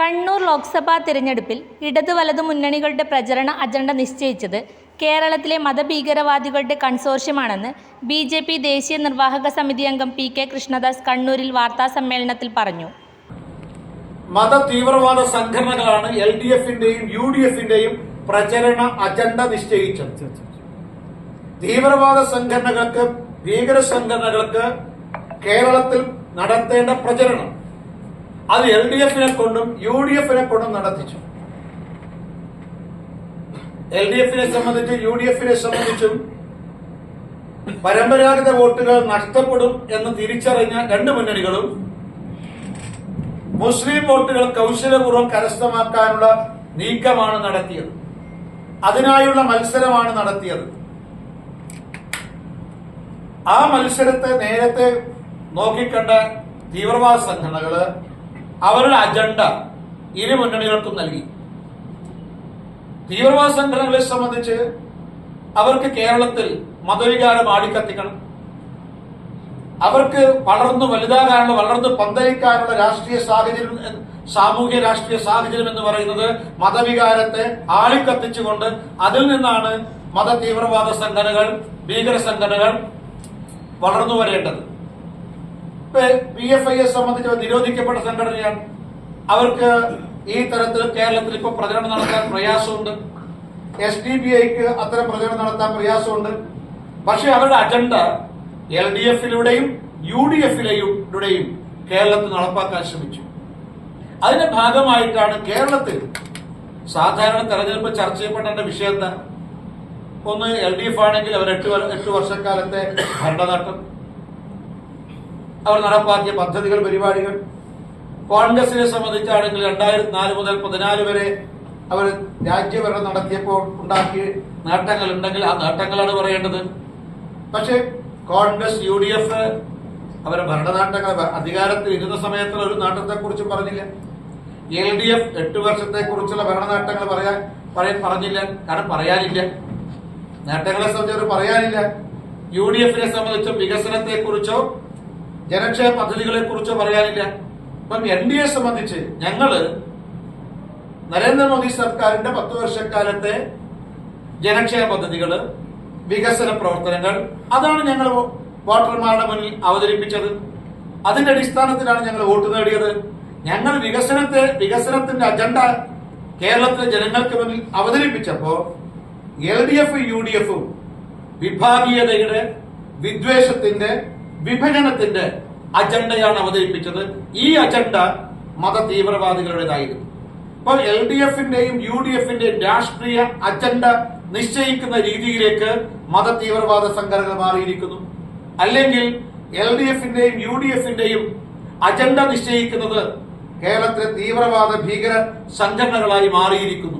കണ്ണൂർ ലോക്സഭാ തിരഞ്ഞെടുപ്പിൽ ഇടതു വലതു മുന്നണികളുടെ പ്രചരണ അജണ്ട നിശ്ചയിച്ചത് കേരളത്തിലെ മതഭീകരവാദികളുടെ കൺസോർഷ്യമാണെന്ന് ബി ജെ പി ദേശീയ നിർവാഹക സമിതി അംഗം പി കെ കൃഷ്ണദാസ് കണ്ണൂരിൽ വാർത്താ സമ്മേളനത്തിൽ പറഞ്ഞു. മത തീവ്രവാദ സംഘടനകളാണ് എൽ ഡി എഫിന്റെയും യു ഡി എഫിന്റെയും പ്രചരണ അജണ്ട നിശ്ചയിച്ചത്. തീവ്രവാദ സംഘടനകൾക്ക് ഭീകര സംഘടനകൾക്ക് കേരളത്തിൽ നടത്തേണ്ട പ്രചരണം അത് എൽ ഡി എഫിനെ കൊണ്ടും യു ഡി എഫിനെ കൊണ്ടും നടത്തിച്ചു. എൽ ഡി എഫിനെ സംബന്ധിച്ചും യു ഡി എഫിനെ സംബന്ധിച്ചും പരമ്പരാഗത വോട്ടുകൾ നഷ്ടപ്പെടും എന്ന് തിരിച്ചറിഞ്ഞ രണ്ട് മുന്നണികളും മുസ്ലിം വോട്ടുകൾ കൗശലപൂർവം കരസ്ഥമാക്കാനുള്ള നീക്കമാണ് നടത്തിയത്. അതിനായുള്ള മത്സരമാണ് നടത്തിയത്. ആ മത്സരത്തെ നേരത്തെ നോക്കിക്കണ്ട തീവ്രവാദ സംഘടനകൾ അവരുടെ അജണ്ട ഇരു മുന്നണികൾക്കും നൽകി. തീവ്രവാദ സംഘടനകളെ സംബന്ധിച്ച് അവർക്ക് കേരളത്തിൽ മതവികാരം ആടിക്കത്തിക്കണം. അവർക്ക് വളർന്നു വലുതാകാനുള്ള വളർന്നു പന്തലിക്കാനുള്ള രാഷ്ട്രീയ സാഹചര്യം സാമൂഹ്യ രാഷ്ട്രീയ സാഹചര്യം എന്ന് പറയുന്നത് മതവികാരത്തെ ആളിക്കത്തിച്ചുകൊണ്ട് അതിൽ നിന്നാണ് മത തീവ്രവാദ സംഘടനകൾ ഭീകര സംഘടനകൾ വളർന്നു വരേണ്ടത്. പി എഫ് ഐയെ സംബന്ധിച്ച് നിരോധിക്കപ്പെട്ട സംഘടനയാണ്. അവർക്ക് ഈ തരത്തിൽ കേരളത്തിൽ ഇപ്പോൾ പ്രചരണം നടത്താൻ പ്രയാസമുണ്ട്. എസ് ഡി ബി ഐക്ക് അത്തരം പ്രചരണം നടത്താൻ പ്രയാസമുണ്ട്. പക്ഷെ അവരുടെ അജണ്ട എൽ ഡി എഫിലൂടെയും യു ഡി എഫിലൂടെയും കേരളത്തിൽ നടപ്പാക്കാൻ ശ്രമിച്ചു. അതിന്റെ ഭാഗമായിട്ടാണ് കേരളത്തിൽ സാധാരണ തെരഞ്ഞെടുപ്പ് ചർച്ച ചെയ്യപ്പെടേണ്ട വിഷയത്തെ ഒന്ന് എൽ ഡി എഫ് ആണെങ്കിൽ അവർ എട്ട് എട്ട് വർഷക്കാലത്തെ ഭരണനേട്ടം അവർ നടപ്പാക്കിയ പദ്ധതികൾ പരിപാടികൾ. കോൺഗ്രസിനെ സംബന്ധിച്ചാണെങ്കിൽ രണ്ടായിരത്തി നാല് മുതൽ പതിനാല് വരെ അവർ രാജ്യഭരണം നടത്തിയപ്പോൾ ഉണ്ടാക്കിയ നേട്ടങ്ങൾ ഉണ്ടെങ്കിൽ ആ നേട്ടങ്ങളാണ് പറയേണ്ടത്. പക്ഷേ കോൺഗ്രസ് യു ഡി എഫ് അവരെ ഭരണനേട്ടങ്ങൾ അധികാരത്തിൽ ഇരുന്ന സമയത്തുള്ള ഒരു നേട്ടത്തെക്കുറിച്ച് പറഞ്ഞില്ല. എൽ ഡി എഫ് എട്ട് വർഷത്തെ കുറിച്ചുള്ള ഭരണനേട്ടങ്ങൾ പറയാൻ പറയാൻ പറഞ്ഞില്ല. കാരണം പറയാനില്ല. നേട്ടങ്ങളെ സംബന്ധിച്ച് അവർ പറയാനില്ല. യു ഡി എഫിനെ സംബന്ധിച്ചോ വികസനത്തെ കുറിച്ചോ ജനക്ഷേമ പദ്ധതികളെ കുറിച്ച് പറയാനില്ല. ഇപ്പം എൻ ഡി എ സംബന്ധിച്ച് ഞങ്ങൾ നരേന്ദ്രമോദി സർക്കാരിന്റെ പത്ത് വർഷക്കാലത്തെ ജനക്ഷേമ പദ്ധതികൾ വികസന പ്രവർത്തനങ്ങൾ അതാണ് ഞങ്ങൾ വോട്ടർമാരുടെ മുന്നിൽ അവതരിപ്പിച്ചത്. അതിന്റെ അടിസ്ഥാനത്തിലാണ് ഞങ്ങൾ വോട്ട് നേടിയത്. ഞങ്ങൾ വികസനത്തെ വികസനത്തിന്റെ അജണ്ട കേരളത്തിലെ ജനങ്ങൾക്ക് മുന്നിൽ അവതരിപ്പിച്ചപ്പോ L D F U D എഫും വിഭാഗീയതയുടെ വിദ്വേഷത്തിന്റെ വിഭജനത്തിന്റെ അജണ്ടയാണ് അവതരിപ്പിച്ചത്. ഈ അജണ്ട മത തീവ്രവാദികളുടേതായിരുന്നു. അപ്പോൾ എൽ ഡി എഫിന്റെയും യു ഡി എഫിന്റെയും രാഷ്ട്രീയ അജണ്ട നിശ്ചയിക്കുന്ന രീതിയിലേക്ക് മത തീവ്രവാദ സംഘടനകൾ മാറിയിരിക്കുന്നു. അല്ലെങ്കിൽ എൽ ഡി എഫിന്റെയും യു ഡി എഫിന്റെയും അജണ്ട നിശ്ചയിക്കുന്നത് കേരളത്തിലെ തീവ്രവാദ ഭീകര സംഘടനകളായി മാറിയിരിക്കുന്നു.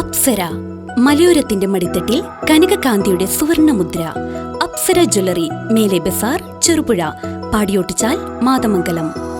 അപ്സര മലയോരത്തിന്റെ മടിത്തട്ടിൽ കനകകാന്തിയുടെ സുവർണമുദ്ര. അപ്സര ജ്വല്ലറി മേലെ ബസാർ ചെറുപുഴ പാടിയോട്ടിച്ചാൽ മാതമംഗലം.